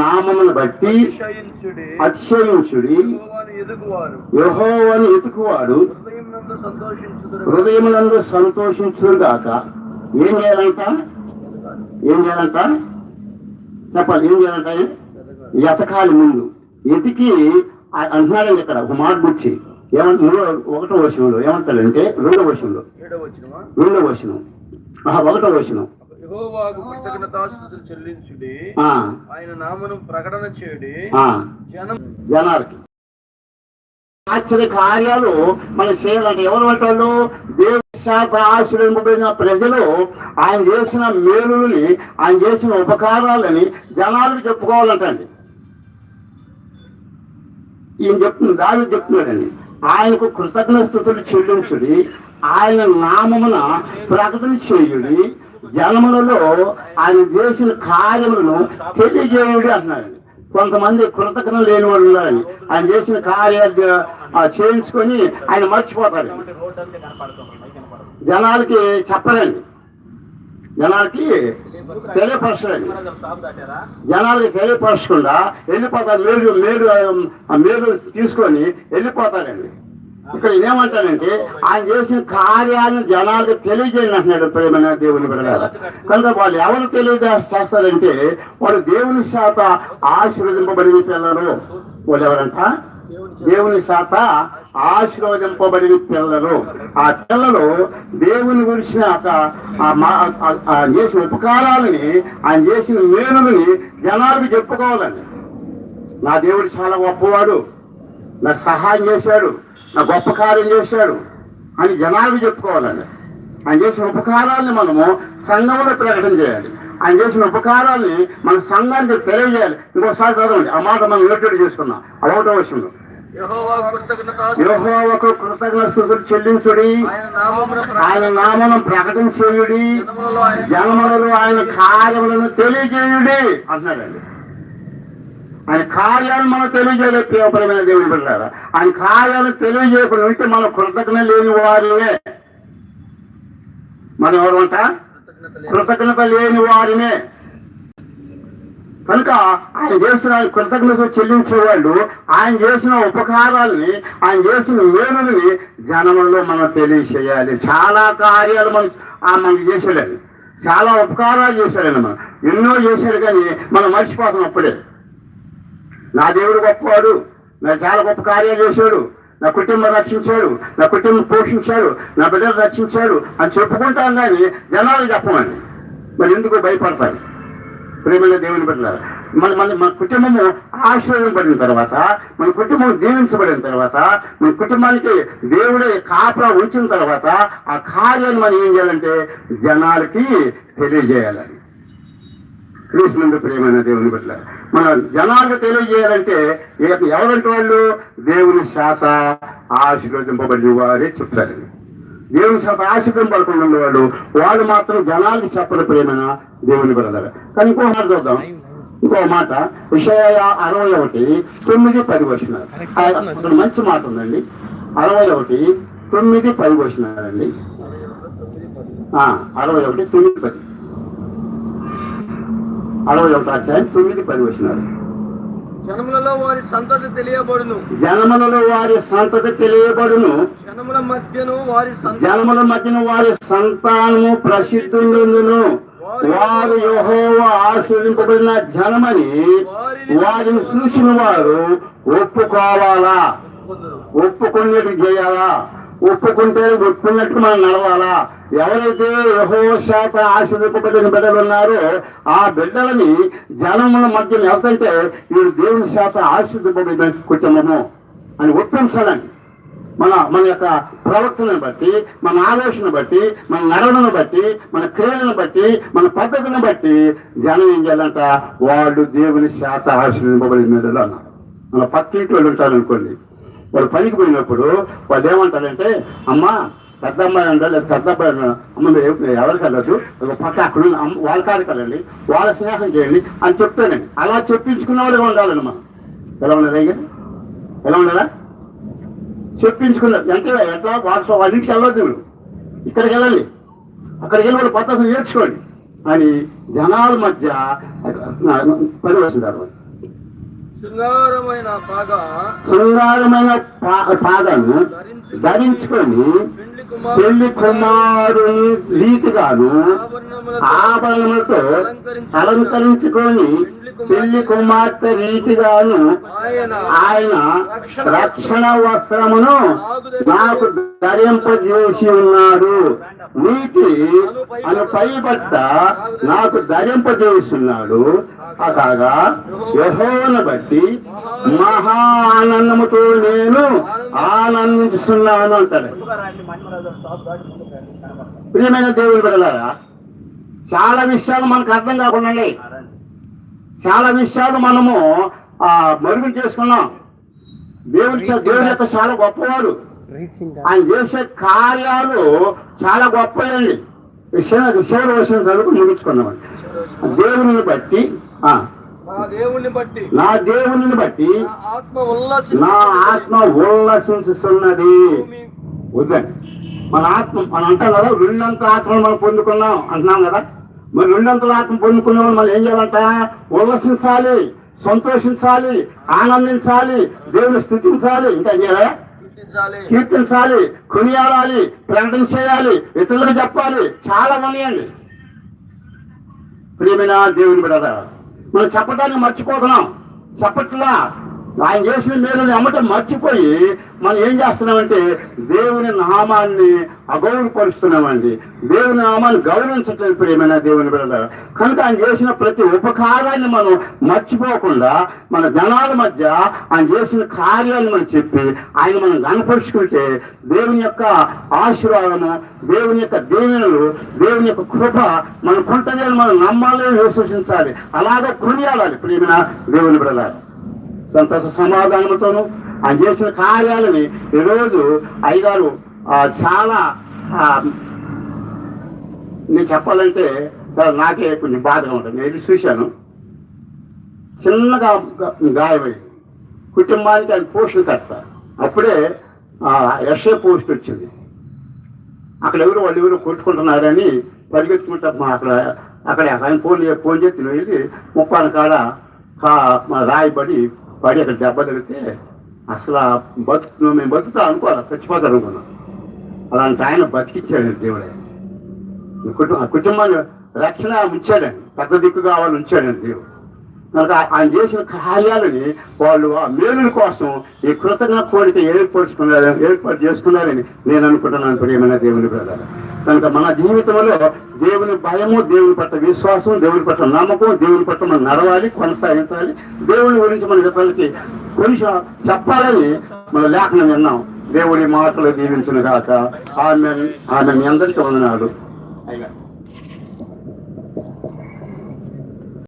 నామమును బట్టి అతిశయించుడి. యెహోవాను ఎతుకువాడు హృదయములందు సంతోషించుగాక ఏం చేయాలంట? ఏం చేయాలంట? చెప్పాలి ఏం చేయాలంట? ఎతకాలి ముందు. ఎతికి అంటున్నాడండి ఇక్కడ ఒక మాట గుర్చి ఏమంట ఒకటో వచనంలో ఏమంటాడంటే రెండో వచనంలో. రెండో వచనం. ఒకటో వచనం. యెహోవాకు చెల్లించుడి. ఆయన నామను ప్రకటన చేయుడి. జనం జనాలకి. ఆశ్చర్య కార్యాలు మనం చేయాలంటే ఎవరు వాళ్ళు ఆశ్రయింపబడిన ప్రజలు ఆయన చేసిన మేలుని ఆయన చేసిన ఉపకారాలని జనాలకు చెప్పుకోవాలంటండి. ఈయన చెప్తుంది దావి చెప్తున్నాడండి. ఆయనకు కృతజ్ఞతలు చెల్లించుడి. ఆయన నామమున ప్రకటన చేయుడి. జన్మలలో ఆయన చేసిన కార్యములను తెలియజేయుడి అంటున్నాడు. కొంతమంది కృతజ్ఞత లేని వాళ్ళు ఉన్నారని ఆయన చేసిన కార్యాలు చేయించుకొని ఆయన మర్చిపోతారు. జనాలకి చెప్పరండి. జనాలకి తెలియపరచరండి. జనాలకి తెలియపరచకుండా వెళ్ళిపోతారు. మేలు మేలు ఆ మేలు తీసుకొని వెళ్ళిపోతారండి. ఇక్కడ ఏమంటానంటే ఆయన చేసిన కార్యాలను జనాలకు తెలియజేయండి అంటున్నాడు ప్రేమ దేవుని బిడ్డలారా. కనుక వాళ్ళు ఎవరు తెలియజేస్తారంటే వాళ్ళు దేవుని శాత ఆశీర్వదింపబడి పిల్లలు వాళ్ళు ఎవరంట? దేవుని శాత ఆశీర్వదింపబడిన పిల్లలు. ఆ పిల్లలు దేవుని గురించిన ఒక- మా- ఆ- చేసిన ఉపకారాలని ఆయన చేసిన మేలుని జనాలకు చెప్పుకోవాలండి. నా దేవుడు చాలా గొప్పవాడు. నాకు సహాయం చేశాడు. గొప్ప కార్యం చేశాడు అని జనాలకు చెప్పుకోవాలండి. ఆయన చేసిన ఉపకారాన్ని మనము సంఘంలో ప్రకటన చేయాలి. ఆయన చేసిన ఉపకారాన్ని మన సంఘానికి తెలియజేయాలి. ఇంకోసారి చదవండి. ఆ మాట మనం నోటెడ్ చేసుకున్నాం. విషయంలో యెహోవాకు కృతజ్ఞతాస్తుతులు యెహోవాకు కృతజ్ఞతలు చెల్లించుడి. ఆయన నామను ప్రకటన చేయుడి. జనములలో ఆయన జనములలో ఆయన కార్యములను తెలియజేయుడి అంటున్నాడండి. ఆయన కార్యాలు మనం తెలియజేయలేదు ప్రియపరమైన దేవుని బిడ్డారా ఆయన కార్యాలు తెలియజేయకుండా ఉంటే మనం కృతజ్ఞత లేని వారినే మనం ఎవరు అంట కృతజ్ఞత లేని వారినే కనుక ఆయన చేసిన కృతజ్ఞత చెల్లించే వాళ్ళు ఆయన చేసిన ఉపకారాల్ని ఆయన చేసిన మేలుని జనములో మనం తెలియచేయాలి చాలా కార్యాలు మనం ఆ మనకి చేశాడండి చాలా ఉపకారాలు చేశాడండి మనం. ఎన్నో చేశాడు కానీ మనం మర్చిపోతాం అప్పుడే నా దేవుడు గొప్పవాడు. నా చాలా గొప్ప కార్యాలు చేశాడు. నా కుటుంబం రక్షించాడు. నా కుటుంబం పోషించాడు. నా బిడ్డలు రక్షించాడు అని చెప్పుకుంటాం కానీ జనాలు చెప్పమని మరి ఎందుకు భయపడతారు? ప్రేమలో దేవుని బిడ్డల మన మన మన కుటుంబము ఆశీర్వదింపడిన తర్వాత మన కుటుంబం దీవించబడిన తర్వాత మన కుటుంబానికి దేవుడే కాపలా ఉంచిన తర్వాత ఆ కార్యాన్ని మనం ఏం చేయాలంటే జనాలకి తెలియజేయాలని క్రీస్తునందు ప్రేమైన దేవుని పట్ల మన జనాలకు తెలియజేయాలంటే ఎవరంటే వాళ్ళు? దేవుని శాత ఆశీర్వదింపబడిన వారే చెప్తారండి దేవుని శాత ఆశీర్వదింపబడకుండా ఉండేవాళ్ళు వాళ్ళు మాత్రం జనాలకు చెప్పరు ప్రేమైన? దేవుని బిడ్డలారా కానీ ఇంకో మాట చూద్దాం. ఇంకో మాట. విషయ అరవై ఒకటి తొమ్మిది పది వచ్చినారు. అక్కడ మంచి మాట ఉందండి. అరవై ఒకటి తొమ్మిది పది వచ్చినారండి. అరవై ఒకటి తొమ్మిది పది. అరవై ఒకటి అధ్యాయం తొమ్మిది పది వచ్చినారు. జనములలో వారి సంతతి తెలియబడును. జనములలో వారి సంతతి తెలియబడును. జనముల మధ్యను వారి జనముల మధ్యన వారి సంతానము ప్రసిద్ధుండును. వారు యెహోవా ఆశ్రయింపబడిన జనమని వారిని చూసిన వారు ఒప్పుకోవాలా? ఒప్పుకున్నట్టు చేయాలా? ఒప్పుకుంటే ఒప్పుకున్నట్టు మనం నడవాలా? ఎవరైతే యహో శాఖ ఆశీర్వదింపబడిన బిడ్డలు ఉన్నారో ఆ బిడ్డలని జనముల మధ్య ఎవరంటే వీడు దేవుని శాఖ ఆశీర్వదింపబడిన కుటుంబము అని ఒప్పించాలండి మన మన యొక్క ప్రవర్తనను బట్టి మన ఆలోచన బట్టి మన నడవను బట్టి మన క్రియలను బట్టి మన పద్ధతిని బట్టి జనం ఏం చేయాలంట? వాళ్ళు దేవుని శాత ఆశీర్వదింపబడిన బిడ్డలు అన్నారు. మన పక్కింటి వాళ్ళు ఉంటారు వాడు వాళ్ళు పనికి పోయినప్పుడు వాళ్ళు ఏమంటారంటే అమ్మ పెద్ద అమ్మాయి ఉండాలి లేదా పెద్ద అబ్బాయి అమ్మ మీరు ఎవరికి వెళ్ళదు ఒక పక్క అక్కడ వాళ్ళ కాడికి వెళ్ళండి వాళ్ళ స్నేహం చేయండి అని చెప్తానండి అలా చెప్పించుకున్న వాళ్ళే ఉండాలండి మనం. ఎలా ఉండాలి ఎలా ఉండాలా? చెప్పించుకున్నారు. అంటే ఎట్లా వాట్సాప్ వాళ్ళ ఇంటికి వెళ్ళొద్దు మీరు. ఇక్కడికి వెళ్ళండి. అక్కడికి వెళ్ళి వాళ్ళు పద్ధతి నేర్చుకోండి. అని జనాల మధ్య పని వచ్చిన తర్వాత శృంగారమైన పాగా శృంగారమైన పా- పాదను ధరించు ధరించుకొని పెళ్ళి కుమారుని రీతిగాను ఆభరణములతో అలంకరించుకొని పెళ్ళి కుమార్తె రీతిగాను ఆయన రక్షణ వస్త్రమును నాకు ధరింపజేసి ఉన్నాడు. నీతి అను పై బట్ట నాకు ధరింపజేస్తున్నాడు కాగా యహోవను బట్టి మహా ఆనందముతో నేను ఆనందిస్తున్నాను అంటాడు. ప్రియమైన దేవుని బిడ్డలారా చాలా విషయాలు మనకు అర్థం కాకుండా చాలా విషయాలు మనము ఆ మరుగులు చేసుకున్నాం. దేవుడి దేవుడి యొక్క చాలా గొప్పవాడు. ఆయన చేసే కార్యాలు చాలా గొప్పయండి. శివర విషయం చదువుకు ముగించుకున్నామండి దేవుని బట్టి ఆ, నా దేవుణ్ణి బట్టి. నా దేవుని బట్టి నా ఆత్మ ఉల్లాసి నా ఆత్మ ఉల్లసించుతున్నది. వద్దండి. మన ఆత్మ మనం అంటాం కదా రెండంత ఆత్మను మనం పొందుకున్నాం అంటున్నాం కదా. మరి రెండంతల ఆత్మ పొందుకున్న వాళ్ళు మనం ఏం చేయాలంట? ఉల్లసించాలి సంతోషించాలి ఆనందించాలి దేవుని స్థుతించాలి. ఇంకా ఏం చేయాలి? కీర్తించాలి. కొనియాడాలి ప్రకటన చేయాలి ఇతరులకు చెప్పాలి. చాలా ఉన్నాయండి ప్రియమైన దేవుని బిడ్డ మనం చెప్పడానికి మర్చిపోతున్నాం. చెప్పట్లా. ఆయన చేసిన మేలుని అమ్మటం మర్చిపోయి మనం ఏం చేస్తున్నామంటే దేవుని నామాన్ని అగౌరవపరుస్తున్నామండి. దేవుని నామాన్ని గౌరవించట్లేదు ప్రియమైన దేవుని బిడ్డ కనుక ఆయన చేసిన ప్రతి ఉపకారాన్ని మనం మర్చిపోకుండా మన జనాల మధ్య ఆయన చేసిన కార్యాన్ని మనం చెప్పి ఆయన మనం కనపరుచుకుంటే దేవుని యొక్క ఆశీర్వాదము దేవుని యొక్క దీవెనలు దేవుని యొక్క కృప మనకుంటుందని మనం నమ్మాలని విశ్వసించాలి అలాగే కొనియాడాలి ప్రియమైన దేవుని బిడ్డలారు. సంతోష సమాధానంతోనూ ఆయన చేసిన కార్యాలని ఈరోజు అయ్యగారు చాలా ఆ, నేను చెప్పాలంటే చాలా నాకే కొంచెం బాధగా ఉంటుంది నేను చూశాను. చిన్నగా గాయమై కుటుంబానికి ఆయన పోషణకర్త అప్పుడే ఎస్ఏ పోస్ట్ వచ్చింది. అక్కడ ఎవరు వాళ్ళు ఎవరు కొట్టుకుంటున్నారని పరిగెత్తుకుంటా అక్కడ అక్కడ ఆయన ఫోన్ ఫోన్ చేతి వెళ్ళి ముప్పాన కాడ రాయబడి పడి అక్కడ దెబ్బ తగిలితే అసలు ఆ బతుకు మేము బతుకుతా అనుకోవాలి? చచ్చిపోతాడు అనుకున్నాం. అలాంటి ఆయన బతికిచ్చాడు దేవుడే. కుటుంబ ఆ కుటుంబాన్ని రక్షణ ఉంచాడని పెద్ద దిక్కు కావాలని ఉంచాడని దేవుడు. కనుక ఆయన చేసిన కార్యాలని వాళ్ళు ఆ మేలుల కోసం ఈ కృతజ్ఞ కోరిక ఏర్పరుచుకున్నారని ఏర్పాటు చేసుకున్నారని నేను అనుకుంటున్నాను. ప్రియమైన దేవుని బ్రదర్ కనుక మన జీవితంలో దేవుని భయము దేవుని పట్ల విశ్వాసం దేవుని పట్ల నమ్మకం దేవుని పట్ల మనం నడవాలి కొనసాగించాలి. దేవుని గురించి మన ఇతరులకి కొంచెం చెప్పాలని మన లేఖనం విన్నాం. దేవుడి మాటలు దీవించిన గాక ఆమె ఆమె మీ అందరికీ వందనాడు అయ్యా